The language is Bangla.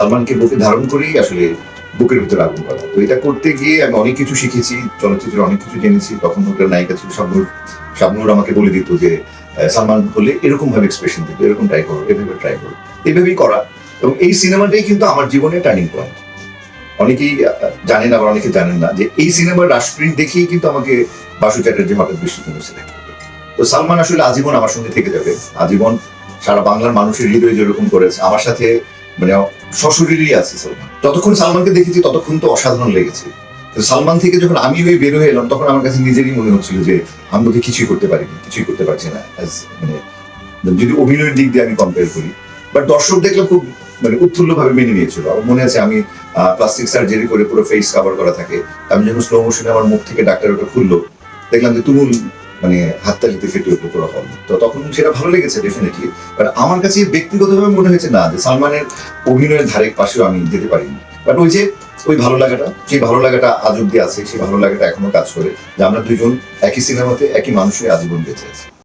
সালমানকে বুকে ধারণ করেই আসলে বুকের ভিতরে আগুন করা তো এটা করতে গিয়ে আমি অনেক কিছু শিখেছি, চলচ্চিত্রে অনেক কিছু জেনেছি। তখন ওটার নায়িকা ছিল শাবনুর। শাবনুর আমাকে বলে দিত যে সালমান হলে এরকম ভাবে এক্সপ্রেশন দিত, এরকম ট্রাই করো, এভাবে ট্রাই করো। এইভাবেই করা। এবং এই সিনেমাটাই কিন্তু আমার জীবনে টার্নিং পয়েন্ট অনেকেই জানেন, আবার অনেকে জানেন না যে এই সিনেমার রাশপ্রিন্ট দেখেই কিন্তু আমাকে বাসু চ্যাটার্জি, হঠাৎ বৃষ্টি কিন্তু সিলেক্ট তো সালমান আসলে আজীবন আমার সঙ্গে থেকে যাবে। আজীবন সারা বাংলার মানুষের হৃদয়ে যেরকম করেছে, আমার সাথে মানে সশরীরই আছে সালমান। যতক্ষণ সালমানকে দেখেছি, ততক্ষণ তো অসাধারণ লেগেছে। সালমান থেকে যখন আমি হয়ে বের হয়ে এলাম, তখন আমার কাছে নিজেরই মনে হচ্ছিল যে, আমি বোধহয় কিছুই করতে পারিনি, কিছুই করতে পারছি না মানে যদি অভিনয়ের দিক দিয়ে আমি কম্পেয়ার করি। বাট দর্শক দেখলাম খুব মানে উৎফুল্ল ভাবে মেনে নিয়েছিল। আমার মনে আছে আমি প্লাস্টিক সার্জারি করে পুরো ফেস কভার করা থাকে। আমি যখন স্লো মোশনে আমার মুখ থেকে ডাক্তার ওটা খুললো। দেখলাম যে তুমুল মানে হাততালিতে ফেটে উঠল পুরো তো তখন সেটা ভালো লেগেছে ডেফিনেটলি বাট আমার কাছে ব্যক্তিগতভাবে মনে হয়েছে, না, যে সালমানের অভিনয়ের ধারে পাশেও আমি যেতে পারিনি। বাট ওই যে, ওই ভালো লাগাটা সেই ভালো লাগাটা আজ অব্দি আছে, সেই ভালো লাগাটা এখনও কাজ করে, যে আমরা দুজন একই সিনেমাতে, একই মানুষের আজীবন বেঁচে আছি।